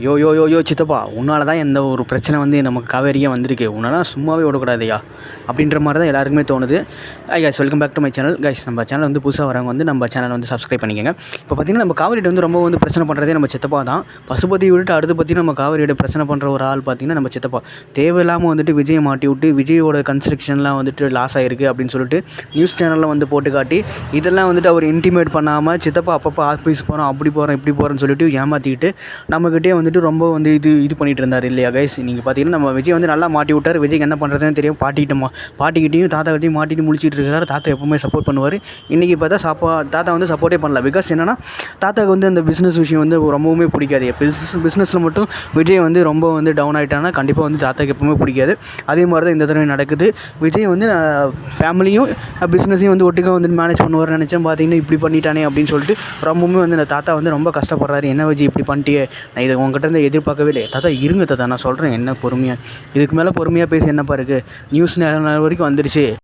யோ யோ யோ யோ சித்தப்பா உன்னால தான் எந்த ஒரு பிரச்சனை வந்து நமக்கு காவேரியே வந்திருக்கு. உன்னால் சும்மாவே விடக்கூடாதுயா அப்படின்ற மாதிரி தான் எல்லாருக்குமே தோணுது. Guys welcome back to my channel guys நம்ம சேனல் வந்து புதுசாக வரவங்க வந்து நம்ம சேனல் வந்து சப்ஸ்கிரைப் பண்ணிக்கோங்க. இப்போ பார்த்தீங்கன்னா நம்ம காவேரிட்ட வந்து ரொம்ப வந்து பிரச்சனை பண்ணுறதே நம்ம சித்தப்பா தான். பசுபதி விட்டுட்டு அடுத்து பற்றி நம்ம காவேரியோட பிரச்சனை பண்ணுற ஒரு ஆள் பார்த்தீங்கன்னா நம்ம சித்தப்பா. தேவையில்லாமல் வந்துட்டு விஜயை மாட்டி விட்டு விஜயோட கன்ஸ்ட்ரக்ஷன்லாம் வந்துட்டு லாஸ் ஆகிருக்கு அப்படின்னு சொல்லிட்டு நியூஸ் சேனலில் வந்து போட்டு காட்டி இதெல்லாம் வந்துட்டு அவர் இன்டிமேட் பண்ணாமல் சித்தப்பா அப்பப்போ ஆஃபீஸ் போகிறோம் அப்படி போகிறோம் இப்படி போகிறோம்னு சொல்லிட்டு ஏமாற்றிக்கிட்டு நம்மக்கிட்டே வந்துட்டு ரொம்ப வந்து இது இது பண்ணிட்டு இருந்தார் இல்லையா கைஸ் நீங்கள் பார்த்தீங்கன்னா நம்ம விஜய் வந்து நல்லா மாட்டி விட்டார். விஜய்க்கு என்ன பண்ணுறதுன்னு தெரியும். பாட்டிக்கிட்ட மா பாட்டிக்கிட்டையும் தாத்தாக்கிட்டையும் மாட்டிட்டு முழிச்சிட்டு இருக்காரு. தாத்தா எப்பவுமே சப்போர்ட் பண்ணுவார். இன்றைக்கி பார்த்தா சாப்பா தாத்தா வந்து சப்போர்ட்டே பண்ணல. பிகாஸ் என்னன்னா தாத்தாவுக்கு வந்து அந்த பிஸ்னஸ் விஷயம் வந்து ரொம்பவுமே பிடிக்காது. பிஸ்னஸ் பிஸ்னஸில் மட்டும் விஜய் வந்து ரொம்ப வந்து டவுன் ஆகிட்டானா கண்டிப்பாக வந்து தாத்தாக்கு எப்பவுமே பிடிக்காது. அதே மாதிரி தான் இந்த தடவை நடக்குது. விஜய் வந்து ஃபேமிலியும் பிஸ்னஸையும் வந்து ஒட்டுக்கா வந்து மேனேஜ் பண்ணுவார்னு நினச்சேன். பார்த்தீங்கன்னா இப்படி பண்ணிட்டானே அப்படின்னு சொல்லிட்டு ரொம்பவுமே வந்து இந்த தாத்தா வந்து ரொம்ப கஷ்டப்படுறாரு. என்ன விஜய் இப்படி பண்ணிட்டியே? நான் இதை உங்ககிட்ட இருந்து எதிர்பார்க்கவே இல்லை தாத்தா இருங்க தாத்தா நான் சொல்கிறேன் என்ன பொறுமையாக இதுக்கு மேலே பொறுமையாக பேசி என்னப்பா இருக்குது நியூஸ் நேரம் வரைக்கும் வந்துடுச்சு